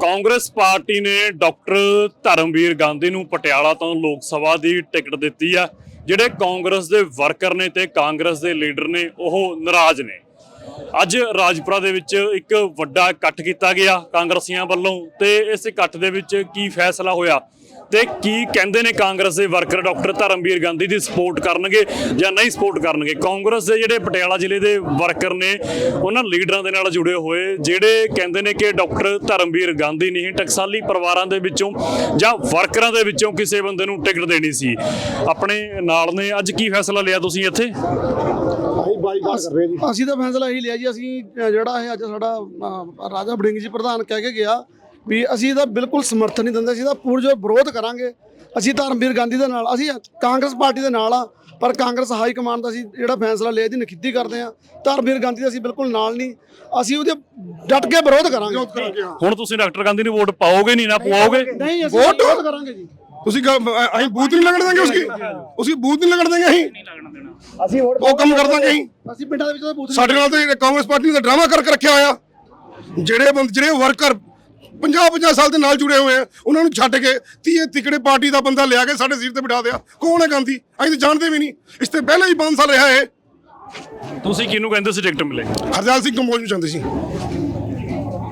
Congress party ਨੇ doctor Dharamvir Gandhi ਨੂੰ ਪਟਿਆਲਾ ਤੋਂ ਲੋਕ ਸਭਾ ਦੀ ਟਿਕਟ ਦਿੱਤੀ ਆ। ਜਿਹੜੇ ਕਾਂਗਰਸ ਦੇ ਵਰਕਰ ਨੇ ਤੇ ਕਾਂਗਰਸ ਦੇ ਲੀਡਰ ਨੇ, ਉਹ ਨਾਰਾਜ਼ ਨੇ। ਅੱਜ ਰਾਜਪੁਰਾ ਦੇ ਵਿੱਚ ਇੱਕ ਵੱਡਾ ਇਕੱਠ ਕੀਤਾ ਗਿਆ ਕਾਂਗਰਸੀਆਂ ਵੱਲੋਂ ਤੇ ਇਸ ਇਕੱਠ ਦੇ ਵਿੱਚ ਕੀ ਫੈਸਲਾ ਹੋਇਆ? ਤੇ ਕੀ ਕਹਿੰਦੇ ਨੇ ਕਾਂਗਰਸ ਦੇ ਵਰਕਰ ਡਾਕਟਰ ਧਰਮਵੀਰ ਗਾਂਧੀ ਦੀ ਸਪੋਰਟ ਕਰਨਗੇ ਜਾਂ ਨਹੀਂ ਸਪੋਰਟ ਕਰਨਗੇ? ਕਾਂਗਰਸ ਦੇ ਜਿਹੜੇ ਪਟਿਆਲਾ ਜ਼ਿਲ੍ਹੇ ਦੇ ਵਰਕਰ ਨੇ ਉਹਨਾਂ ਲੀਡਰਾਂ ਦੇ ਨਾਲ ਜੁੜੇ ਹੋਏ ਜਿਹੜੇ ਕਹਿੰਦੇ ਨੇ ਕਿ ਡਾਕਟਰ ਧਰਮਵੀਰ ਗਾਂਧੀ ਨਹੀਂ ਟਕਸਾਲੀ ਪਰਿਵਾਰਾਂ ਦੇ ਵਿੱਚੋਂ ਜਾਂ ਵਰਕਰਾਂ ਦੇ ਵਿੱਚੋਂ ਕਿਸੇ ਬੰਦੇ ਨੂੰ ਟਿਕਟ ਦੇਣੀ ਸੀ। ਆਪਣੇ ਨਾਲ ਨੇ ਅੱਜ ਕੀ ਫੈਸਲਾ ਲਿਆ ਤੁਸੀਂ ਇੱਥੇ? ਅਸੀਂ ਬਾਈਕਾਟ ਕਰ ਰਹੇ ਜੀ। ਅਸੀਂ ਤਾਂ ਫੈਸਲਾ ਇਹੀ ਲਿਆ ਜੀ ਅਸੀਂ ਜਿਹੜਾ ਇਹ ਅੱਜ ਸਾਡਾ ਰਾਜਾ ਬੜਿੰਗ ਜੀ ਪ੍ਰਧਾਨ ਕਹਿ ਕੇ ਗਿਆ ਵੀ ਅਸੀਂ ਇਹਦਾ ਬਿਲਕੁਲ ਸਮਰਥਨ ਨਹੀਂ ਦਿੰਦੇ ਅਸੀਂ ਇਹਦਾ ਪੂਰਜੋ ਵਿਰੋਧ ਕਰਾਂਗੇ। ਅਸੀਂ ਧਰਮਵੀਰ ਗਾਂਧੀ ਦੇ ਨਾਲ ਅਸੀਂ ਕਾਂਗਰਸ ਪਾਰਟੀ ਦੇ ਨਾਲ ਆ ਪਰ ਕਾਂਗਰਸ ਹਾਈ ਕਮਾਂਡ ਦਾ ਅਸੀਂ ਜਿਹੜਾ ਫੈਸਲਾ ਲਿਆ ਇਹਦੀ ਨਖਿੱਤੀ ਕਰਦੇ ਆ। ਧਰਮਵੀਰ ਗਾਂਧੀ ਦਾ ਅਸੀਂ ਬਿਲਕੁਲ ਨਾਲ ਨਹੀਂ ਅਸੀਂ ਉਹਦੇ ਡਟ ਕੇ ਵਿਰੋਧ ਕਰਾਂਗੇ। ਹੁਣ ਤੁਸੀਂ ਡਾਕਟਰ ਗਾਂਧੀ ਨੂੰ ਵੋਟ ਪਾਓਗੇ ਨਹੀਂ ਨਾ ਪਵਾਓਗੇ? ਨਹੀਂ ਅਸੀਂ ਵੋਟ? ਵਿਰੋਧ ਕਰਾਂਗੇ ਜੀ। ਤੁਸੀਂ ਅਸੀਂ ਬੂਥ ਨਹੀਂ ਲੱਗਣ ਦਾਂਗੇ ਉਸकी ਉਸकी ਬੂਥ ਨਹੀਂ ਲੱਗਣ ਦਾਂਗੇ ਅਸੀਂ? ਅਸੀਂ ਵੋਟ ਉਹ ਕੰਮ ਕਰ ਦਾਂਗੇ ਅਸੀਂ। ਅਸੀਂ ਪਿੰਡਾਂ ਦੇ ਵਿੱਚ ਤਾਂ ਬੂਥ ਸਾਡੇ ਨਾਲ ਤਾਂ ਕਾਂਗਰਸ ਪਾਰਟੀ ਨੇ ਡਰਾਮਾ ਕਰਕੇ ਰੱਖਿਆ ਹੋਇਆ। ਜਿਹੜੇ ਬੰਦ ਜਿਹੜੇ ਵਰਕਰ 50 50 ਸਾਲ ਦੇ ਨਾਲ ਜੁੜੇ ਹੋਏ ਆ। ਉਹਨਾਂ ਨੂੰ ਛੱਡ ਕੇ ਤੀਏ ਤਿਕੜੇ ਪਾਰਟੀ ਦਾ ਬੰਦਾ ਲਿਆ ਕੇ ਸਾਡੇ ਸਿਰ ਤੇ ਬਿਠਾ ਦਿਆ। ਕੌਣ ਹੈ ਗਾਂਧੀ? ਅਸੀਂ ਤਾਂ ਜਾਣਦੇ ਵੀ ਨਹੀਂ। ਇਸ ਤੇ ਪਹਿਲਾਂ ਹੀ 5 ਸਾਲ ਰਿਹਾ ਇਹ। ਤੁਸੀਂ ਕਿਹਨੂੰ ਕਹਿੰਦੇ ਸੀ ਟਿਕਟ ਮਿਲੇ? ਹਰਦਿਆਲ ਸਿੰਘ ਕੰਬੋਜ ਨੂੰ ਚਾਹੁੰਦੇ ਸੀ।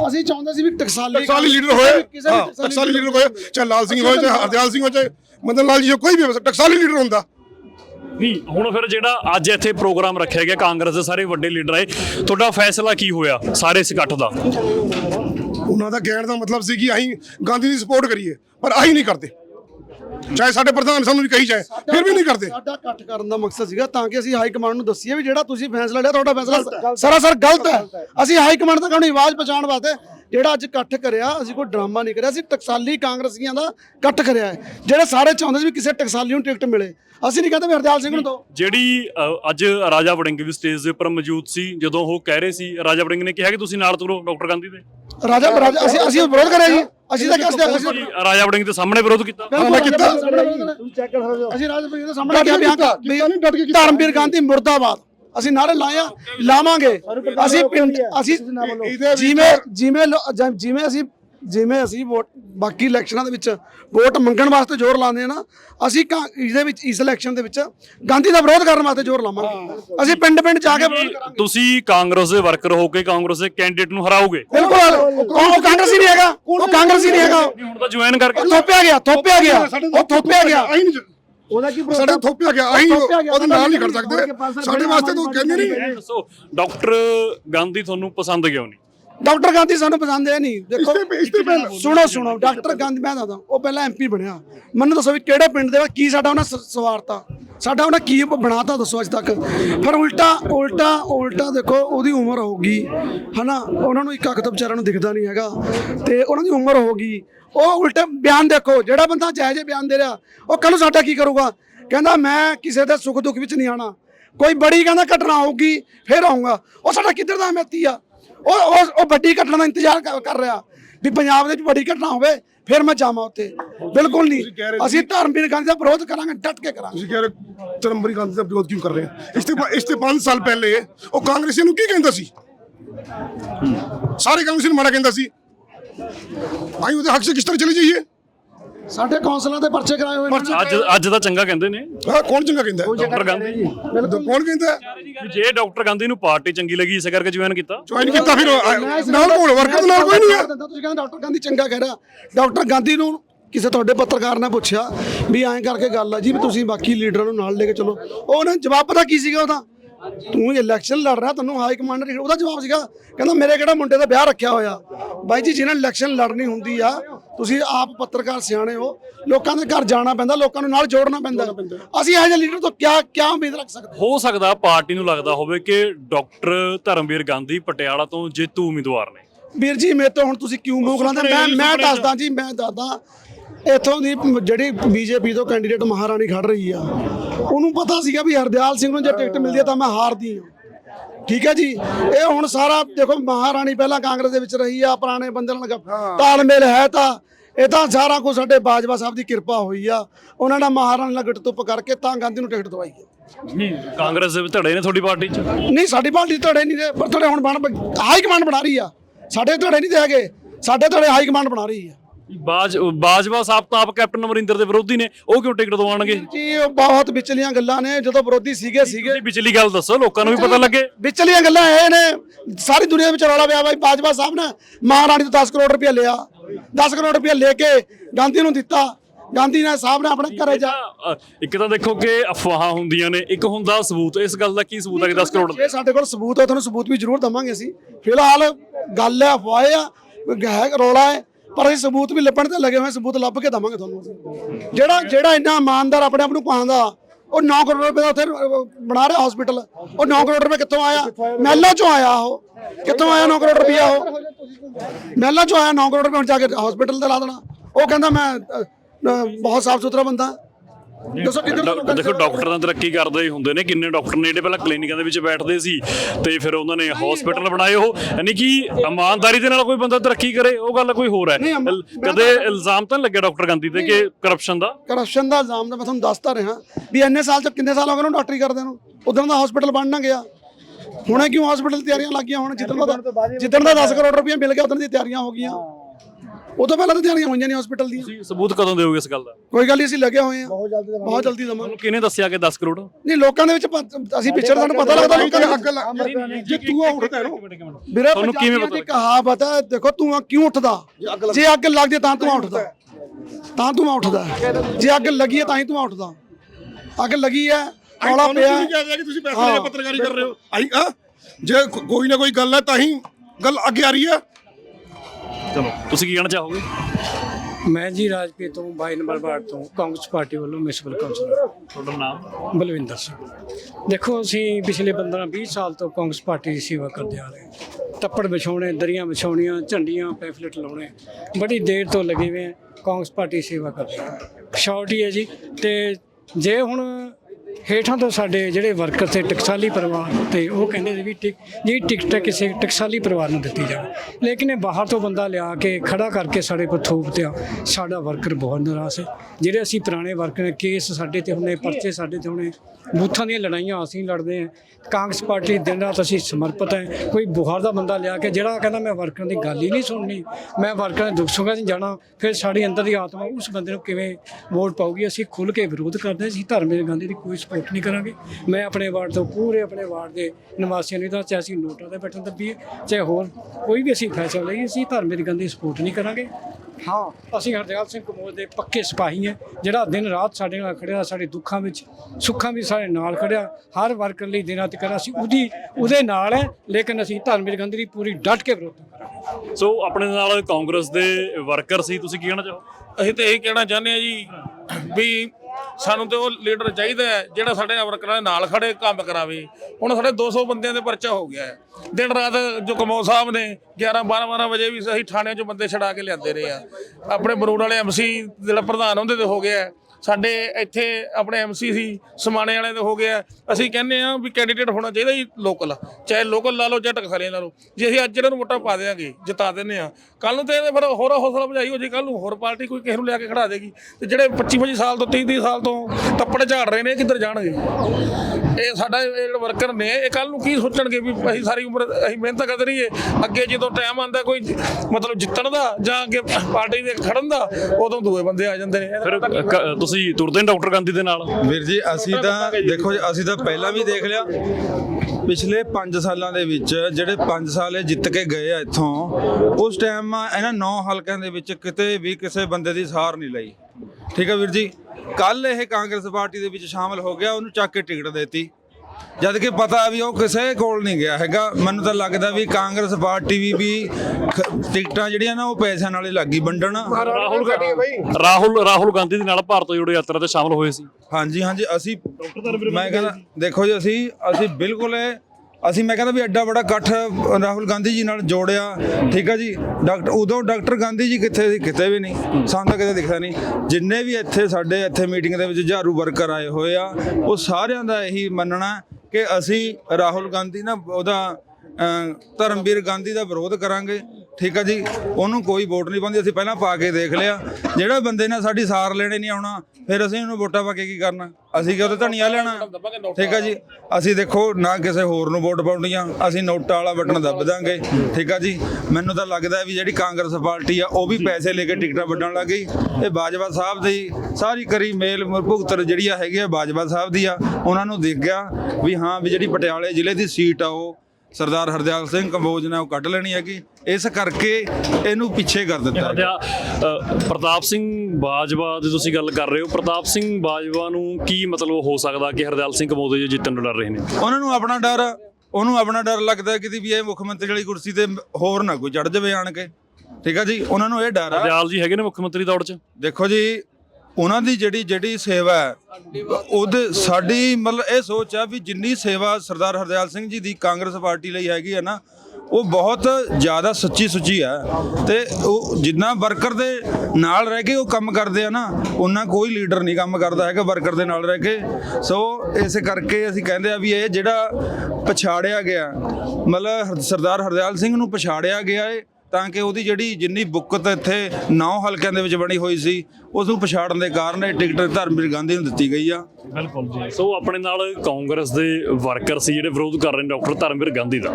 ਅਸੀਂ ਚਾਹੁੰਦੇ ਸੀ ਵੀ ਟਕਸਾਲੀ ਟਕਸਾਲੀ ਲੀਡਰ ਹੋਏ। ਹਾਂ ਟਕਸਾਲੀ ਲੀਡਰ ਹੋਏ। ਚਾਹੇ ਲਾਲ ਸਿੰਘ ਹੋਏ ਚਾਹੇ ਹਰਦਿਆਲ ਸਿੰਘ ਹੋਏ ਚਾਹੇ ਮਦਨ ਲਾਲ ਜੀ ਕੋਈ ਵੀ ਹੋਵੇ ਟਕਸਾਲੀ ਲੀਡਰ ਹੁੰਦਾ। ਨਹੀਂ ਹੁਣ ਫਿਰ ਜਿਹੜਾ ਅੱਜ ਇੱਥੇ ਪ੍ਰੋਗਰਾਮ ਰੱਖਿਆ ਗਿਆ ਕਾਂਗਰਸ ਦੇ ਸਾਰੇ ਵੱਡੇ ਲੀਡਰ ਆਏ। ਤੁਹਾਡਾ ਫੈਸਲਾ ਕੀ ਹੋਇਆ ਸਾਰੇ ਇਸ ਇਕੱਠ ਦਾ? ਉਹਨਾਂ ਦਾ ਕਹਿਣ ਦਾ ਮਤਲਬ ਸੀ ਕਿ ਅਸੀਂ ਗਾਂਧੀ ਦੀ ਸਪੋਰਟ ਕਰੀਏ ਪਰ ਅਸੀਂ ਨਹੀਂ ਕਰਦੇ। ਚਾਹੇ ਸਾਡੇ ਪ੍ਰਧਾਨ ਸਾਨੂੰ ਵੀ ਕਹੀ ਜਾਏ ਫਿਰ ਵੀ ਨਹੀਂ ਕਰਦੇ। ਸਾਡਾ ਇਕੱਠ ਕਰਨ ਦਾ ਮਕਸਦ ਸੀਗਾ ਤਾਂ ਕਿ ਅਸੀਂ ਹਾਈ ਕਮਾਂਡ ਨੂੰ ਦੱਸੀਏ ਵੀ ਜਿਹੜਾ ਤੁਸੀਂ ਫੈਸਲਾ ਲਿਆ ਤੁਹਾਡਾ ਫੈਸਲਾ ਸਰਾਸਰ ਗਲਤ ਹੈ। ਅਸੀਂ ਹਾਈ ਕਮਾਂਡ ਤੱਕ ਆਪਣੀ ਆਵਾਜ਼ ਪਹੁੰਚਾਉਣ ਵਾਸਤੇ ਜਿਹੜਾ ਅੱਜ ਇਕੱਠ ਕਰਿਆ ਅਸੀਂ ਕੋਈ ਡਰਾਮਾ ਨਹੀਂ ਕਰਿਆ ਅਸੀਂ ਟਕਸਾਲੀ ਕਾਂਗਰਸੀਆਂ ਦਾ ਇਕੱਠ ਕਰਿਆ ਹੈ। ਜਿਹੜੇ ਸਾਰੇ ਚਾਹੁੰਦੇ ਸੀ ਵੀ ਕਿਸੇ ਟਕਸਾਲੀ ਨੂੰ ਟਿਕਟ ਮਿਲੇ ਅਸੀਂ ਨਹੀਂ ਕਹਿੰਦੇ ਵੀ ਹਰਦਿਆਲ ਸਿੰਘ ਨੂੰ ਦਿਓ ਜਿਹੜੀ ਅੱਜ ਰਾਜਾ ਵੜਿੰਗ ਵੀ ਸਟੇਜ ਦੇ ਉੱਪਰ ਮੌਜੂਦ ਸੀ ਜਦੋਂ ਉਹ ਕਹਿ ਰਹੇ ਸੀ ਰਾਜਾ ਵੜਿੰਗ ਨੇ ਕਿਹਾ ਕਿ ਤੁਸੀਂ ਨਾਲ ਤੁਰੋ ਡਾਕਟਰ ਗਾਂਧੀ ਦੇ। ਰਾਜਾ ਰਾਜਾ ਅਸੀਂ ਅਸੀਂ ਵਿਰੋਧ ਕਰਿਆ ਜੀ। ਅਸੀਂ ਤਾਂ ਕਿਹਾ ਸੀ ਤੁਸੀਂ ਰਾਜਾ ਵੜਿੰਗ ਦੇ ਸਾਹਮਣੇ ਵਿਰੋਧ ਕੀਤਾ। ਮੈਂ ਕੀਤਾ। ਅਸੀਂ ਰਾਜ ਦੇ ਸਾਹਮਣੇ ਕਿਹਾ ਵੀ ਹਾਂ ਕੀਤਾ, ਕੀਤਾ ਨਹੀਂ, ਡਟ ਕੇ ਕੀਤਾ। ਧਰਮਵੀਰ ਗਾਂਧੀ ਮੁਰਦਾਬਾਦ। ਅਸੀਂ ਨਾਰੇ ਲਾਇਆ ਲਾਵਾਂਗੇ। ਅਸੀਂ ਪਿੰਡ ਅਸੀਂ ਜਿਵੇਂ ਜਿਵੇਂ ਲੋ- ਜਿਵੇਂ ਅਸੀਂ ਜਿਵੇਂ ਅਸੀਂ ਵੋਟ ਬਾਕੀ ਇਲੈਕਸ਼ਨਾਂ ਦੇ ਵਿੱਚ ਵੋਟ ਮੰਗਣ ਵਾਸਤੇ ਜ਼ੋਰ ਲਾਉਂਦੇ ਆ ਨਾ ਅਸੀਂ ਕਾਂ- ਇਹਦੇ ਵਿੱਚ ਇਸ ਇਲੈਕਸ਼ਨ ਦੇ ਵਿੱਚ ਗਾਂਧੀ ਦਾ ਵਿਰੋਧ ਕਰਨ ਵਾਸਤੇ ਜ਼ੋਰ ਲਾਵਾਂਗੇ। ਅਸੀਂ ਪਿੰਡ ਪਿੰਡ ਜਾ ਕੇ ਵਿਰੋਧ ਕਰਾਂਗੇ ਤੁਸੀਂ ਕਾਂਗਰਸ ਦੇ ਵਰਕਰ ਹੋ ਕੇ ਕਾਂਗਰਸ ਦੇ ਕੈਂਡੀਡੇਟ ਨੂੰ ਹਰਾਓਗੇ। ਬਿਲਕੁਲ। ਉਹ ਕਾਂਗਰਸੀ ਨਹੀਂ ਹੈਗਾ। ਉਹ ਕਾਂਗਰਸੀ ਨਹੀਂ ਹੈਗਾ। ਹੁਣ ਤਾਂ ਜੁਆਇਨ ਕਰਕੇ ਥੋਪਿਆ ਗਿਆ ਥੋਪਿਆ ਗਿਆ। ਉਹ ਥੋਪਿਆ ਗਿਆ। ਅਸੀਂ ਨਹੀਂ ਉਹਦਾ ਕੀ ਸਾਡੇ ਥੋਪਿਆ ਗਿਆ ਅਸੀਂ ਥੋਪਿਆ ਗਿਆ, ਉਹਦੇ ਨਾਲ ਨਹੀਂ ਖੜ ਸਕਦੇ। ਸਾਡੇ ਵਾਸਤੇ ਤਾਂ ਕਹਿੰਦੇ ਨਹੀਂ। ਦੱਸੋ ਡਾਕਟਰ ਗਾਂਧੀ ਤੁਹਾਨੂੰ ਪਸੰਦ ਕਿਉਂ ਨਹੀਂ? ਡਾਕਟਰ ਗਾਂਧੀ ਸਾਨੂੰ ਪਸੰਦ ਹੈ ਨਹੀਂ। ਦੇਖੋ ਸੁਣੋ ਸੁਣੋ ਡਾਕਟਰ ਗਾਂਧੀ ਮੈਂ ਦੱਸਦਾ ਉਹ ਪਹਿਲਾਂ ਐਮਪੀ ਬਣਿਆ। ਮੈਨੂੰ ਦੱਸੋ ਵੀ ਕਿਹੜੇ ਪਿੰਡ ਦੇ ਵਿੱਚ ਕੀ ਸਾਡਾ ਉਹਨਾਂ ਸਵਾਰਤਾ ਸਾਡਾ ਉਹਨਾਂ ਕੀ ਬਣਾਤਾ ਦੱਸੋ ਅੱਜ ਤੱਕ? ਫਿਰ ਉਲਟਾ ਉਲਟਾ ਉਲਟਾ ਦੇਖੋ ਉਹਦੀ ਉਮਰ ਹੋਊਗੀ ਹਨਾ? ਉਹਨਾਂ ਨੂੰ ਇੱਕ ਅੱਖ ਤੋਂ ਵਿਚਾਰਿਆਂ ਨੂੰ ਦਿਖਦਾ ਨਹੀਂ ਹੈਗਾ। ਤੇ ਉਹਨਾਂ ਦੀ ਉਮਰ ਹੋਊਗੀ ਉਹ ਉਲਟਾ ਬਿਆਨ ਦੇਖੋ ਜਿਹੜਾ ਬੰਦਾ ਜਾਇਜ਼ ਬਿਆਨ ਦੇ ਰਿਹਾ ਉਹ ਕੱਲ ਸਾਡਾ ਕੀ ਕਰੂਗਾ? ਕਹਿੰਦਾ ਮੈਂ ਕਿਸੇ ਦੇ ਸੁੱਖ ਦੁੱਖ ਵਿੱਚ ਨਹੀਂ ਆਣਾ ਕੋਈ ਬੜੀ ਕਹਿੰਦਾ ਘਟਨਾ ਹੋਊਗੀ ਫਿਰ ਆਉਂਗਾ ਉਹ ਸਾਡਾ ਕਿੱਧਰ ਦਾ ਮਿੱਤੀ ਆ? ਉਹ ਉਹ ਉਹ ਵੱਡੀ ਘਟਨਾ ਦਾ ਇੰਤਜ਼ਾਰ ਕਰ- ਕਰ ਰਿਹਾ ਵੀ ਪੰਜਾਬ ਦੇ ਵਿੱਚ ਵੱਡੀ ਘਟਨਾ ਹੋਵੇ ਫਿਰ ਮੈਂ ਜਾਵਾਂ ਉੱਥੇ। ਬਿਲਕੁਲ ਨਹੀਂ। ਕਹਿ ਰਹੇ ਅਸੀਂ ਧਰਮਵੀਰ ਗਾਂਧੀ ਦਾ ਵਿਰੋਧ ਕਰਾਂਗੇ ਡਟ ਕੇ ਕਰਾਂਗੇ। ਤੁਸੀਂ ਕਹਿ ਰਹੇ ਧਰਮਵੀਰ ਗਾਂਧੀ ਦਾ ਵਿਰੋਧ ਕਿਉਂ ਕਰ ਰਹੇ ਹੋ? ਇਸ ਤੇ ਇਸ ਤੇ 5 ਸਾਲ ਪਹਿਲੇ ਉਹ ਕਾਂਗਰਸੀਆਂ ਨੂੰ ਕੀ ਕਹਿੰਦਾ ਸੀ? ਸਾਰੇ ਕਾਂਗਰਸੀ ਨੂੰ ਮਾੜਾ ਕਹਿੰਦਾ ਸੀ। ਅਸੀਂ ਉਹਦੇ ਹੱਕ 'ਚ ਕਿਸ ਤਰ੍ਹਾਂ ਚਲੇ ਜਾਈਏ? ਸਾਡੇ ਕੌਂਸਲਰਾਂ ਦੇ ਪਰਚੇ ਕਰਾਏ ਹੋਏ ਨੇ। ਅੱਜ ਅੱਜ ਤਾਂ ਚੰਗਾ ਕਹਿੰਦੇ ਨੇ। ਹਾਂ ਕੌਣ ਚੰਗਾ ਕਹਿੰਦਾ ਹੈ? ਡਾਕਟਰ ਗਾਂਧੀ। ਤਾਂ ਕੌਣ ਕਹਿੰਦਾ ਹੈ? ਵੀ ਜੇ ਡਾਕਟਰ ਗਾਂਧੀ ਨੂੰ ਪਾਰਟੀ ਚੰਗੀ ਲੱਗੀ ਇਸੇ ਕਰਕੇ ਜੁਆਇਨ ਕੀਤਾ। ਜੁਆਇਨ ਕੀਤਾ ਫਿਰ ਉਹ- ਨਾਲ ਕੋਲ ਵਰਕਰ ਦੇ ਨਾਲ ਕੋਈ ਨਹੀਂ ਹੈ। ਤੁਸੀਂ ਕਹਿੰਦੇ ਡਾਕਟਰ ਗਾਂਧੀ ਚੰਗਾ ਕਹਿ ਰਿਹਾ। ਡਾਕਟਰ ਗਾਂਧੀ ਨੂੰ ਕਿਸੇ ਤੁਹਾਡੇ ਪੱਤਰਕਾਰ ਨੇ ਪੁੱਛਿਆ ਵੀ ਐਂ ਕਰਕੇ ਗੱਲ ਆ ਜੀ ਵੀ ਤੁਸੀਂ ਬਾਕੀ ਲੀਡਰਾਂ ਨੂੰ ਨਾਲ ਲੈ ਕੇ ਚਲੋ। ਉਹਨੇ ਜਵਾਬ ਪਤਾ ਕੀ ਸੀਗਾ ਉਹਦਾ? ਤੂੰ ਇਲੈਕਸ਼ਨ ਲੜ ਰਿਹਾ ਤੈਨੂੰ ਹਾਈ ਕਮਾਂਡਰ ਉਹਦਾ ਜਵਾਬ ਸੀਗਾ ਕਹਿੰਦਾ ਮੇਰੇ ਕਿਹੜਾ ਮੁੰਡੇ ਦਾ ਵਿਆਹ ਰੱਖਿਆ ਹੋਇਆ? ਬਾਈ ਜੀ ਜਿਹਨਾਂ ਇਲੈਕਸ਼ਨ ਲੜਨੀ ਹੁੰਦੀ ਆ ਤੁਸੀਂ ਆਪ ਪੱਤਰਕਾਰ ਸਿਆਣੇ ਹੋ ਲੋਕਾਂ ਦੇ ਘਰ ਜਾਣਾ ਪੈਂਦਾ ਲੋਕਾਂ ਨੂੰ ਨਾਲ ਜੋੜਨਾ ਪੈਂਦਾ। ਅਸੀਂ ਇਹੋ ਜਿਹੇ ਲੀਡਰ ਤੋਂ ਕਿਆ ਕਿਆ ਉਮੀਦ ਰੱਖ ਸਕਦੇ? ਹੋ ਸਕਦਾ ਪਾਰਟੀ ਨੂੰ ਲੱਗਦਾ ਹੋਵੇ ਕਿ ਡਾਕਟਰ ਧਰਮਵੀਰ ਗਾਂਧੀ ਪਟਿਆਲਾ ਤੋਂ ਜੇਤੂ ਉਮੀਦਵਾਰ ਨੇ। ਵੀਰ ਜੀ ਮੇਰੇ ਤੋਂ ਹੁਣ ਤੁਸੀਂ ਕਿਉਂ ਮੂੰਹ ਖਲਾਉਂਦੇ? ਮੈਂ ਮੈਂ ਦੱਸਦਾ ਜੀ ਮੈਂ ਦੱਸਦਾ। ਇਥੋਂ ਦੀ ਜਿਹੜੀ ਬੀਜੇਪੀ ਤੋਂ ਕੈਂਡੀਡੇਟ ਮਹਾਰਾਣੀ ਖੜ ਰਹੀ ਆ ਉਹਨੂੰ ਪਤਾ ਸੀਗਾ ਵੀ ਹਰਦਿਆਲ ਸਿੰਘ ਨੂੰ ਜੇ ਟਿਕਟ ਮਿਲਦੀ ਹੈ ਤਾਂ ਮੈਂ ਹਾਰਦੀ ਹਾਂ ਠੀਕ ਹੈ ਜੀ? ਇਹ ਹੁਣ ਸਾਰਾ ਦੇਖੋ ਮਹਾਰਾਣੀ ਪਹਿਲਾਂ ਕਾਂਗਰਸ ਦੇ ਵਿੱਚ ਰਹੀ ਆ ਪੁਰਾਣੇ ਬੰਦੇ ਨਾਲ ਤਾਲਮੇਲ ਹੈ। ਤਾਂ ਇਹ ਤਾਂ ਸਾਰਾ ਕੁਝ ਸਾਡੇ ਬਾਜਵਾ ਸਾਹਿਬ ਦੀ ਕਿਰਪਾ ਹੋਈ ਆ। ਉਹਨਾਂ ਨੇ ਮਹਾਰਾਣੀ ਨਾਲ ਗੱਟਤੁੱਪ ਕਰਕੇ ਤਾਂ ਗਾਂਧੀ ਨੂੰ ਟਿਕਟ ਦਵਾਈ ਹੈ ਕਾਂਗਰਸ ਦੇ ਧੜੇ ਨੇ ਤੁਹਾਡੀ ਪਾਰਟੀ 'ਚ? ਨਹੀਂ ਸਾਡੀ ਪਾਰਟੀ ਧੜੇ ਨਹੀਂ ਦੇ ਪਰ ਧੜੇ ਹੁਣ ਬਣ ਹਾਈ ਕਮਾਂਡ ਬਣਾ ਰਹੀ ਆ। ਸਾਡੇ ਧੜੇ ਨਹੀਂ ਦੇ ਹੈਗੇ। ਸਾਡੇ ਥੋੜੇ ਹਾਈ ਕਮਾਂਡ ਬਣਾ ਰਹੀ ਹੈ ਬਾਜ ਬਾਜਵਾ ਸਾਹਿਬ ਤਾਂ ਆਪ ਕੈਪਟਨ ਅਮਰਿੰਦਰ ਦੇ ਵਿਰੋਧੀ ਨੇ ਉਹ ਕਿਉਂ ਟਿਕਟ ਦਵਾਉਣਗੇ? ਜੀ ਉਹ ਬਹੁਤ ਵਿਚਲੀਆਂ ਗੱਲਾਂ ਨੇ ਜਦੋਂ ਵਿਰੋਧੀ ਸੀਗੇ ਸੀਗੇ। ਵਿਚਲੀ ਗੱਲ ਦੱਸੋ ਲੋਕਾਂ ਨੂੰ ਵੀ ਪਤਾ ਲੱਗੇ। ਵਿਚਲੀਆਂ ਗੱਲਾਂ ਇਹ ਨੇ ਸਾਰੀ ਦੁਨੀਆ ਵਿੱਚ ਰੌਲਾ ਪਿਆ ਬਾਈ ਬਾਜਵਾ ਸਾਹਿਬ ਨੇ ਮਹਾਰਾਣੀ ਤੋਂ 10 ਕਰੋੜ ਰੁਪਏ ਲਿਆ। 10 ਕਰੋੜ ਰੁਪਏ ਲੈ ਕੇ ਗਾਂਧੀ ਨੂੰ ਦਿੱਤਾ। ਗਾਂਧੀ ਨੇ ਸਾਹਿਬ ਨੇ ਆਪਣੇ ਘਰੇ ਜਾ ਇੱਕ ਤਾਂ ਦੇਖੋ ਕਿ ਅਫਵਾਹਾਂ ਹੁੰਦੀਆਂ ਨੇ ਇੱਕ ਹੁੰਦਾ ਸਬੂਤ ਇਸ ਗੱਲ ਦਾ ਕੀ ਸਬੂਤ ਹੈ ਕਿ 10 ਕਰੋੜ ਜੇ ਸਾਡੇ ਕੋਲ ਸਬੂਤ ਹੈ ਤੁਹਾਨੂੰ ਸਬੂਤ ਵੀ ਜ਼ਰੂਰ ਦਵਾਂਗੇ ਅਸੀਂ। ਫਿਲਹਾਲ ਗੱਲ ਹੈ ਅਫਵਾਹ ਹੈ ਰੌਲਾ ਹੈ। ਪਰ ਅਸੀਂ ਸਬੂਤ ਵੀ ਲੱਭਣ ਤੇ ਲੱਗੇ ਹੋਏ ਸਬੂਤ ਲੱਭ ਕੇ ਦਵਾਂਗੇ ਤੁਹਾਨੂੰ ਅਸੀਂ। ਜਿਹੜਾ ਜਿਹੜਾ ਇੰਨਾ ਇਮਾਨਦਾਰ ਆਪਣੇ ਆਪ ਨੂੰ ਕਹਾਂਦਾ ਉਹ 9 ਕਰੋੜ ਰੁਪਏ ਦਾ ਉੱਥੇ ਬਣਾ ਰਿਹਾ ਹਸਪੀਟਲ ਉਹ 9 ਕਰੋੜ ਰੁਪਏ ਕਿੱਥੋਂ ਆਇਆ? ਮਹਿਲਾ ਚੋਂ ਆਇਆ ਉਹ। ਕਿੱਥੋਂ ਆਇਆ 9 ਕਰੋੜ ਰੁਪਇਆ ਉਹ? ਮਹਿਲਾ ਚੋਂ ਆਇਆ 9 ਕਰੋੜ ਰੁਪਏ ਹੁਣ ਜਾ ਕੇ ਹਸਪੀਟਲ ਤੇ ਲਾ ਦੇਣਾ। ਉਹ ਕਹਿੰਦਾ ਮੈਂ ਬਹੁਤ ਸਾਫ਼ ਸੁਥਰਾ ਬੰਦਾ। ਦੱਸੋ ਕਿੱਧਰ ਤੋਂ ਡਾ- ਦੇਖੋ ਡਾਕਟਰ ਤਾਂ ਤਰੱਕੀ ਕਰਦੇ ਹੀ ਹੁੰਦੇ ਨੇ ਕਿੰਨੇ ਡਾਕਟਰ ਨੇ ਜਿਹੜੇ ਪਹਿਲਾਂ ਕਲੀਨਿਕਾਂ ਦੇ ਵਿੱਚ ਬੈਠਦੇ ਸੀ ਤੇ ਫਿਰ ਉਹਨਾਂ ਨੇ ਹਸਪੀਟਲ ਬਣਾਏ ਉਹ ਯਾਨੀ ਕਿ ਇਮਾਨਦਾਰੀ ਦੇ ਨਾਲ ਕੋਈ ਬੰਦਾ ਤਰੱਕੀ ਕਰੇ ਉਹ ਗੱਲ ਕੋਈ ਹੋਰ ਹੈ। ਨਹੀਂ, ਅਮ- ਇਲ- ਕਦੇ ਇਲਜ਼ਾਮ ਤਾਂ ਨਹੀਂ ਲੱਗਿਆ ਡਾਕਟਰ ਗਾਂਧੀ ਤੇ ਕਿ ਕਰਪਸ਼ਨ ਦਾ? ਕਰਪਸ਼ਨ ਦਾ ਇਲਜ਼ਾਮ ਤਾਂ ਮੈਂ ਤੁਹਾਨੂੰ ਦੱਸਦਾ ਰਿਹਾ ਵੀ ਇੰਨੇ ਸਾਲ ਚ ਕਿੰਨੇ ਸਾਲ ਹੋ ਗਏ ਉਹਨੂੰ ਡਾਕਟਰੀ ਕਰਦੇ ਨੂੰ ਉਦੋਂ ਦਾ ਹਸਪੀਟਲ ਬਣ ਨਾ ਗਿਆ। ਹੁਣੇ ਕਿਉਂ ਹਸਪੀਟਲ ਤਿਆਰੀਆਂ ਲੱਗੀਆਂ ਹੁਣ? ਜਿੱਦਣ ਦਾ ਜਿੱਦਣ ਦਾ 10 ਕਰੋੜ ਰੁਪਏ ਮਿਲ ਗਿਆ ਉਦੋਂ ਦੀ ਤਿਆਰੀਆਂ ਹੋ ਗਈਆਂ। ਉਹ ਤੋਂ ਪਹਿਲਾਂ ਤਾਂ ਤਿਆਰੀਆਂ ਹੋਈਆਂ ਨਹੀਂ ਹਸਪੀਟਲ ਦੀਆਂ। ਤੁਸੀਂ ਸਬੂਤ ਕਦੋਂ ਦਿਓਗੇ ਇਸ ਗੱਲ ਦਾ? ਕੋਈ ਗੱਲ ਨਹੀਂ ਅਸੀਂ ਲੱਗੇ ਹੋਏ ਹਾਂ। ਬਹੁਤ ਜਲਦੀ ਬਹੁਤ ਜਲਦੀ ਦਵਾਂਗੇ। ਤੁਹਾਨੂੰ ਕਿਹਨੇ ਦੱਸਿਆ ਕਿ 10 ਕਰੋੜ? ਨਹੀਂ ਲੋਕਾਂ ਦੇ ਵਿੱਚ ਪ- ਅਸੀਂ ਵਿਚਰ ਸਾਨੂੰ ਪਤਾ ਲੱਗਦਾ ਲੋਕਾਂ ਦੇ ਅੱਗ ਲੱਗ ਜੇ ਤੂੰ ਉੱਠਦਾ ਨਾ। ਵੀਰੇ ਤੁਹਾਨੂੰ ਕਿਵੇਂ ਪਤਾ ਦੀ ਕਹਾਵਤ ਹੈ ਦੇਖੋ ਤੂੰ ਕਿਉਂ ਉੱਠਦਾ? ਜੇ ਅੱਗ ਲੱਗ ਜੇ ਤਾਂ ਤੂੰ ਉੱਠਦਾ। ਤਾਂ ਤੂੰ ਉੱਠਦਾ। ਜੇ ਅੱਗ ਲੱਗੀ ਹੈ ਤਾਂ ਹੀ ਤੂੰ ਉੱਠਦਾ। ਅੱਗ ਲੱਗੀ ਹੈ ਕੌਲਾ ਤੁਹਾਨੂੰ ਪਿਆ ਨਹੀਂ ਕਹਿੰਦਾ ਕਿ ਤੁਸੀਂ ਪੈਸੇ ਲੈ ਕੇ ਪੱਤਰਕਾਰੀ ਕਰ ਰਹੇ ਹੋ? ਆਈ ਆ ਜੇ ਕੋ- ਕੋਈ ਨਾ ਕੋਈ ਗੱਲ ਹੈ ਤਾਂ ਹੀ ਗੱਲ ਅੱਗੇ ਆ ਰਹੀ ਹੈ। ਚਲੋ ਤੁਸੀਂ ਕੀ ਕਹਿਣਾ ਚਾਹੋਗੇ? ਮੈਂ ਜੀ ਰਾਜਪੀਤ ਤੋਂ 22 ਨੰਬਰ ਵਾਰਡ ਤੋਂ ਕਾਂਗਰਸ ਪਾਰਟੀ ਵੱਲੋਂ ਮਿਊਨਿਸਪਲ ਕਾਉਂਸਲਰ ਤੁਹਾਡਾ ਨਾਮ? ਬਲਵਿੰਦਰ ਸਿੰਘ। ਦੇਖੋ ਅਸੀਂ ਪਿਛਲੇ 15 20 ਸਾਲ ਤੋਂ ਕਾਂਗਰਸ ਪਾਰਟੀ ਦੀ ਸੇਵਾ ਕਰਦੇ ਆ ਰਹੇ ਹਾਂ। ਤੱਪੜ ਵਿਛਾਉਣੇ ਦਰੀਆਂ ਵਿਛਾਉਣੀਆਂ ਝੰਡੀਆਂ ਪੈਫਲੇਟ ਲਾਉਣੇ ਬੜੀ ਦੇਰ ਤੋਂ ਲੱਗੇ ਹੋਏ ਹਾਂ ਕਾਂਗਰਸ ਪਾਰਟੀ ਸੇਵਾ ਕਰਦੇ ਹਾਂ। ਸ਼ਾਰਟੀ ਹੈ ਜੀ। ਤੇ ਜੇ ਹੁਣ ਹੇਠਾਂ ਤੋਂ ਸਾਡੇ ਜਿਹੜੇ ਵਰਕਰ ਤੇ ਟਕਸਾਲੀ ਪਰਿਵਾਰ ਤੇ ਉਹ ਕਹਿੰਦੇ ਸੀ ਵੀ ਟਿਕ ਜੀ, ਟਿਕਟ ਕਿਸੇ ਟਕਸਾਲੀ ਪਰਿਵਾਰ ਨੂੰ ਦਿੱਤੀ ਜਾਵੇ। ਲੇਕਿਨ ਇਹ ਬਾਹਰ ਤੋਂ ਬੰਦਾ ਲਿਆ ਕੇ ਖੜਾ ਕਰਕੇ ਸਾਡੇ ਕੋਲ ਥੋਪ ਤੇ ਸਾਡਾ ਵਰਕਰ ਬਹੁਤ ਨਿਰਾਸ਼ ਹੈ। ਜਿਹੜੇ ਅਸੀਂ ਪੁਰਾਣੇ ਵਰਕਰ ਕੇਸ ਸਾਡੇ ਤੇ ਹੁੰਦੇ ਪਰਚੇ ਸਾਡੇ ਤੇ ਹੁਣੇ, ਬੂਥਾਂ ਦੀਆਂ ਲੜਾਈਆਂ ਅਸੀਂ ਲੜਦੇ ਹਾਂ। ਕਾਂਗਰਸ ਪਾਰਟੀ ਦਿਨ ਰਾਤ ਅਸੀਂ ਸਮਰਪਿਤ ਹੈ। ਕੋਈ ਬੁਹਾਰ ਦਾ ਬੰਦਾ ਲਿਆ ਕੇ ਜਿਹੜਾ ਕਹਿੰਦਾ ਮੈਂ ਵਰਕਰਾਂ ਦੀ ਗੱਲ ਹੀ ਨਹੀਂ ਸੁਣਨੀ, ਮੈਂ ਵਰਕਰਾਂ ਦੇ ਦੁੱਖ ਸੁੱਖਾਂ 'ਚ ਜਾਣਾ, ਫਿਰ ਸਾਡੀ ਅੰਦਰ ਦੀ ਆਤਮਾ ਉਸ ਬੰਦੇ ਨੂੰ ਕਿਵੇਂ ਵੋਟ ਪਾਊਗੀ? ਅਸੀਂ ਖੁੱਲ ਕੇ ਵਿਰੋਧ ਕਰਦੇ ਹਾਂ। ਅਸੀਂ ਧਰਮਵੀਰ ਗਾਂਧੀ ਦੀ ਕੋਈ ਸਪੋਰਟ ਨਹੀਂ ਕਰਾਂਗੇ। ਮੈਂ ਆਪਣੇ ਵਾਰਡ ਤੋਂ ਪੂਰੇ ਆਪਣੇ ਵਾਰਡ ਦੇ ਨਿਵਾਸੀਆਂ ਨੂੰ ਤਾਂ ਚਾਹੇ ਅਸੀਂ ਨੋਟਾਂ ਤੇ ਬੈਠਣ ਦੱਬੀਏ ਚਾਹੇ ਹੋਰ ਕੋਈ ਵੀ ਅਸੀਂ ਫੈਸਲਾ ਲਈਏ ਅਸੀਂ ਧਰਮਵੀਰ ਗਾਂਧੀ ਸਪੋਰਟ ਨਹੀਂ ਕਰਾਂਗੇ। ਹਾਂ। ਅਸੀਂ ਹਰਦਿਆਲ ਸਿੰਘ ਕਮੋਲ ਦੇ ਪੱਕੇ ਸਿਪਾਹੀ ਹਾਂ ਜਿਹੜਾ ਦਿਨ ਰਾਤ ਸਾਡੇ ਨਾਲ ਖੜਿਆ ਸਾਡੇ ਦੁੱਖਾਂ ਵਿੱਚ ਸੁੱਖਾਂ ਵੀ ਸਾਡੇ ਨਾਲ ਖੜਿਆ ਹਰ ਵਰਕਰ ਲਈ ਦਿਨ ਰਾਤ ਕਰਾਂ ਅਸੀਂ ਉਹਦੀ ਉਹਦੇ ਨਾਲ ਹੈ ਲੇਕਿਨ ਅਸੀਂ ਧਰਮਵੀਰ ਗਾਂਧੀ ਦੀ ਪੂਰੀ ਡਟ ਕੇ ਵਿਰੋਧ ਕਰਾਂਗੇ। ਸੋ ਆਪਣੇ ਨਾਲ ਕਾਂਗਰਸ ਦੇ ਵਰਕਰ ਸੀ ਤੁਸੀਂ ਕੀ ਕਹਿਣਾ ਚਾਹੋ? ਅਸੀਂ ਤਾਂ ਇਹ ਕਹਿਣਾ ਚਾਹੁੰਦੇ ਆ ਜੀ ਵੀ ਸਾਨੂੰ ਤੇ ਉਹ ਲੀਡਰ ਚਾਹੀਦਾ ਹੈ, ਜਿਹੜਾ ਸਾਡੇ ਵਰਕਰਾਂ ਦੇ ਨਾਲ ਖੜੇ ਕੰਮ ਕਰਾਵੇ। ਹੁਣ ਸਾਡੇ 200 ਬੰਦਿਆਂ ਦੇ ਪਰਚਾ ਹੋ ਗਿਆ ਹੈ। ਦਿਨ ਰਾਤ ਜੋ ਕਮੋ ਸਾਹਿਬ ਨੇ 11 12 12 ਵਜੇ ਵੀ ਅਸੀਂ ਥਾਣਿਆਂ 'ਚੋਂ ਬੰਦੇ ਛਡਾ ਕੇ ਲਿਆਂਦੇ ਰਹੇ ਆ। ਆਪਣੇ ਬਰੂਡ ਵਾਲੇ ਐਮਸੀ ਜਿਹੜਾ ਪ੍ਰਧਾਨ ਉਹਦੇ ਤੇ ਹੋ ਗਿਆ ਸਾਡੇ ਇੱਥੇ ਆਪਣੇ ਐਮਸੀ ਸੀ ਸਮਾਣੇ ਵਾਲੇ ਦੇ ਹੋ ਗਿਆ ਅਸੀਂ ਕਹਿੰਦੇ ਆ ਵੀ ਕੈਂਡੀਡੇਟ ਹੋਣਾ ਚਾਹੀਦਾ ਜੀ ਲੋਕਲ ਚਾਹੇ ਲੋਕਲ ਲਾ ਲਓ ਚਾਹੇ ਟਕਸਾਲੇ ਲਾ ਲਓ। ਜੇ ਅਸੀਂ ਅੱਜ ਇਹਨਾਂ ਨੂੰ ਵੋਟਾਂ ਪਾ ਦੇਾਂਗੇ ਜਿਤਾ ਦਿੰਦੇ ਆ ਕੱਲ ਨੂੰ ਤੇ ਫਿਰ ਹੋਰ ਹੌਸਲਾ ਵਧਾਈ ਹੋ ਜੇ ਕੱਲ ਨੂੰ ਹੋਰ ਪਾਰਟੀ ਕੋਈ ਕਿਸੇ ਨੂੰ ਲਿਆ ਕੇ ਖੜਾ ਦੇਗੀ। ਤੇ ਜਿਹੜੇ 25 25 ਸਾਲ ਤੋਂ 30 30 ਸਾਲ ਤੋਂ ਤੱਪੜ ਝਾੜ ਰਹੇ ਨੇ ਕਿੱਧਰ ਜਾਣਗੇ? ਇਹ ਸਾਡਾ ਇਹ ਜਿਹੜੇ ਵਰਕਰ ਨੇ ਇਹ ਕੱਲ ਨੂੰ ਕੀ ਸੋਚਣਗੇ ਵੀ ਅਸੀਂ ਸਾਰੀ ਉਮਰ ਅਸੀਂ ਮਿਹਨਤ ਕਰਦੇ ਰਹੀਏ? ਅੱਗੇ ਜਦੋਂ ਟਾਈਮ ਆਉਂਦਾ ਕੋਈ ਮਤਲਬ ਜਿੱਤਣ ਦਾ ਜਾਂ ਅੱਗੇ ਪਾਰਟੀ ਦੇ ਖੜਨ ਦਾ ਉਦੋਂ ਦੂਏ ਬੰਦੇ ਆ ਜਾਂਦੇ ਨੇ। ਫਿਰ ਕ- ਤੁਸੀਂ ਤੁਰਦੇ ਨੇ ਡਾਕਟਰ ਗਾਂਧੀ ਦੇ ਨਾਲ? ਵੀਰ ਜੀ ਅਸੀਂ ਤਾਂ ਦੇਖੋ ਜੀ ਅਸੀਂ ਤਾਂ ਪਹਿਲਾਂ ਵੀ ਦੇਖ ਲਿਆ। ਪਿਛਲੇ 5 ਸਾਲਾਂ ਦੇ ਵਿੱਚ ਜਿਹੜੇ 5 ਸਾਲ ਇਹ ਜਿੱਤ ਕੇ ਗਏ ਆ ਇੱਥੋਂ ਉਸ ਟਾਈਮ ਇਹਨਾਂ 9 ਹਲਕਿਆਂ ਦੇ ਵਿੱਚ ਕਿਤੇ ਵੀ ਕਿਸੇ ਬੰਦੇ ਦੀ ਸਾਰ ਨਹੀਂ ਲਈ। ਠੀਕ ਹੈ ਵੀਰ ਜੀ? ਕੱਲ ਇਹ ਕਾਂਗਰਸ ਪਾਰਟੀ ਦੇ ਵਿੱਚ ਸ਼ਾਮਲ ਹੋ ਗਿਆ ਉਹਨੂੰ ਚੱਕ ਕੇ ਟਿਕਟ ਦੇਤੀ। ਜਦ ਕਿ ਪਤਾ ਵੀ ਉਹ ਕਿਸੇ ਕੋਲ ਨਹੀਂ ਗਿਆ ਹੈਗਾ। ਮੈਨੂੰ ਤਾਂ ਲੱਗਦਾ ਵੀ ਕਾਂਗਰਸ ਪਾਰਟੀ ਵੀ ਵੀ ਖ- ਟਿਕਟਾਂ ਜਿਹੜੀਆਂ ਨਾ ਉਹ ਪੈਸਿਆਂ ਨਾਲੇ ਲੱਗੀ ਵੰਡਣ। ਰਾਹੁਲ ਰਾਹੁਲ ਰਾਹੁਲ ਗਾਂਧੀ ਦੇ ਨਾਲ ਭਾਰਤ ਜੋੜੋ ਯਾਤਰਾ ਤੇ ਸ਼ਾਮਲ ਹੋਏ ਸੀ। ਹਾਂਜੀ ਹਾਂਜੀ ਅਸੀਂ ਮੈਂ ਕਹਿੰਦਾ ਦੇਖੋ ਜੀ ਅਸੀਂ ਅਸੀਂ ਬਿਲਕੁਲ ਇਹ- ਅਸੀਂ ਮੈਂ ਕਹਿੰਦਾ ਵੀ ਐਡਾ ਬੜਾ ਇਕੱਠ ਰਾਹੁਲ ਗਾਂਧੀ ਜੀ ਨਾਲ ਜੋੜਿਆ, ਠੀਕ ਆ ਜੀ? ਡਾਕਟਰ, ਉਦੋਂ ਡਾਕਟਰ ਗਾਂਧੀ ਜੀ ਕਿੱਥੇ ਸੀ? ਕਿਤੇ ਵੀ ਨਹੀਂ। ਸਾਨੂੰ ਤਾਂ ਕਿਤੇ ਦਿਖਦਾ ਨਹੀਂ। ਜਿੰਨੇ ਵੀ ਇੱਥੇ ਸਾਡੇ ਇੱਥੇ ਮੀਟਿੰਗ ਦੇ ਵਿੱਚ ਝਾਰੂ ਵਰਕਰ ਆਏ ਹੋਏ ਆ, ਉਹ ਸਾਰਿਆਂ ਦਾ ਇਹੀ ਮੰਨਣਾ ਕਿ ਅਸੀਂ ਰਾਹੁਲ ਗਾਂਧੀ ਨਾ ਉਹਦਾ ਧਰਮਵੀਰ ਗਾਂਧੀ ਦਾ ਵਿਰੋਧ ਕਰਾਂਗੇ। ਠੀਕ ਆ ਜੀ, ਉਹਨੂੰ ਕੋਈ ਵੋਟ ਨਹੀਂ ਪਾਉਂਦੀ, ਅਸੀਂ ਪਹਿਲਾਂ ਪਾ ਕੇ ਦੇਖ ਲਿਆ। ਜਿਹੜਾ ਬੰਦੇ ਨੇ ਸਾਡੀ ਸਾਰ ਲੈਣੇ ਨਹੀਂ ਆਉਣਾ, ਫਿਰ ਅਸੀਂ ਉਹਨੂੰ ਵੋਟਾਂ ਪਾ ਕੇ ਕੀ ਕਰਨਾ? ਅਸੀਂ ਕਿਉਂ ਤੇ ਧਨੀਆ ਲੈਣਾ? ਠੀਕ ਆ ਜੀ, ਅਸੀਂ ਦੇਖੋ, ਨਾ ਕਿਸੇ ਹੋਰ ਨੂੰ ਵੋਟ ਪਾਉਣੀਆਂ, ਅਸੀਂ ਨੋਟਾਂ ਵਾਲਾ ਬਟਨ ਦੱਬ ਦਾਂਗੇ। ਠੀਕ ਆ ਜੀ, ਮੈਨੂੰ ਤਾਂ ਲੱਗਦਾ ਵੀ ਜਿਹੜੀ ਕਾਂਗਰਸ ਪਾਰਟੀ ਆ, ਉਹ ਵੀ ਪੈਸੇ ਲੈ ਕੇ ਟਿਕਟਾਂ ਵੱਢਣ ਲੱਗ ਗਈ। ਇਹ ਬਾਜਵਾ ਸਾਹਿਬ ਦੀ ਸਾਰੀ ਕਰੀ ਮੇਲ ਭੁਗਤਰ ਜਿਹੜੀ ਆ ਹੈਗੀ ਆ ਬਾਜਵਾ ਸਾਹਿਬ ਦੀ ਆ। ਉਹਨਾਂ ਨੂੰ ਦੇਖ ਗਿਆ ਵੀ ਹਾਂ ਵੀ ਜਿਹੜੀ ਪਟਿਆਲੇ ਜ਼ਿਲ੍ਹੇ ਦੀ ਸੀਟ ਆ ਉਹ ਸਰਦਾਰ ਹਰਦਿਆਲ ਸਿੰਘ ਕੰਬੋਜ ਨੇ ਉਹ ਕੱਢ ਲੈਣੀ ਹੈਗੀ। ਇਸ ਕਰਕੇ ਇਹਨੂੰ ਪਿੱਛੇ ਕਰ ਦਿੱਤਾ ਹੈ। ਹਰਦਿਆ ਅ, ਪ੍ਰਤਾਪ ਸਿੰਘ ਬਾਜਵਾ ਦੀ ਤੁਸੀਂ ਗੱਲ ਕਰ ਰਹੇ ਹੋ। ਪ੍ਰਤਾਪ ਸਿੰਘ ਬਾਜਵਾ ਨੂੰ ਕੀ ਮਤਲਬ ਹੋ ਸਕਦਾ ਕਿ ਹਰਦਿਆਲ ਸਿੰਘ ਕਮੋਦੇ ਜੀ ਜਿੱਤਣ ਨੂੰ ਡਰ ਰਹੇ ਨੇ? ਉਹਨਾਂ ਨੂੰ ਆਪਣਾ ਡਰ ਉਹਨੂੰ ਆਪਣਾ ਡਰ ਲੱਗਦਾ ਕਿ ਵੀ ਇਹ ਮੁੱਖ ਮੰਤਰੀ ਵਾਲੀ ਕੁਰਸੀ ਤੇ ਹੋਰ ਨਾ ਕੋਈ ਚੜ ਜਾਵੇ ਆਣ ਕੇ। ਠੀਕ ਆ ਜੀ? ਉਹਨਾਂ ਨੂੰ ਇਹ ਡਰ ਆ। ਹਰਦਿਆਲ ਜੀ ਹੈਗੇ ਨੇ ਮੁੱਖ ਮੰਤਰੀ ਦੌੜ 'ਚ? ਦੇਖੋ ਜੀ ਉਹਨਾਂ ਦੀ ਜਿਹੜੀ ਜਿਹੜੀ ਸੇਵਾ ਹੈ, ਉਹਦੇ ਸਾਡੀ ਮਤਲਬ ਇਹ ਸੋਚ ਆ ਵੀ ਜਿੰਨੀ ਸੇਵਾ ਸਰਦਾਰ ਹਰਦਿਆਲ ਸਿੰਘ ਜੀ ਦੀ ਕਾਂਗਰਸ ਪਾਰਟੀ ਲਈ ਹੈਗੀ ਹੈ ਨਾ, ਉਹ ਬਹੁਤ ਜ਼ਿਆਦਾ ਸੱਚੀ ਸੁੱਚੀ ਹੈ। ਤੇ ਉਹ ਜਿੰਨਾ ਵਰਕਰ ਦੇ ਨਾਲ ਰਹਿ ਕੇ ਉਹ ਕੰਮ ਕਰਦੇ ਆ ਨਾ, ਉਹਨਾਂ ਕੋਈ ਲੀਡਰ ਨਹੀਂ ਕੰਮ ਕਰਦਾ ਹੈਗਾ ਵਰਕਰ ਦੇ ਨਾਲ ਰਹਿ ਕੇ। ਸੋ ਇਸ ਕਰਕੇ ਅਸੀਂ ਕਹਿੰਦੇ ਆ ਵੀ ਇਹ ਜਿਹੜਾ ਪਛਾੜਿਆ ਗਿਆ, ਮਤਲਬ ਹਰ- ਸਰਦਾਰ ਹਰਦਿਆਲ ਸਿੰਘ ਨੂੰ ਪਛਾੜਿਆ ਗਿਆ ਏ ਤਾਂ ਕਿ ਉਹਦੀ ਜਿਹੜੀ ਜਿੰਨੀ ਬੁੱਕਤ ਇੱਥੇ ਨੌ ਹਲਕਿਆਂ ਦੇ ਵਿੱਚ ਬਣੀ ਹੋਈ ਸੀ, ਉਸ ਨੂੰ ਪਛਾੜਨ ਦੇ ਕਾਰਨ ਇਹ ਟਿਕਟ ਧਰਮਵੀਰ ਗਾਂਧੀ ਨੂੰ ਦਿੱਤੀ ਗਈ ਆ। ਬਿਲਕੁਲ ਜੀ। ਸੋ ਆਪਣੇ ਨਾਲ ਕਾਂਗਰਸ ਦੇ ਵਰਕਰ ਸੀ ਜਿਹੜੇ ਵਿਰੋਧ ਕਰ ਰਹੇ ਨੇ, ਡਾਕਟਰ ਧਰਮਵੀਰ ਗਾਂਧੀ ਦਾ।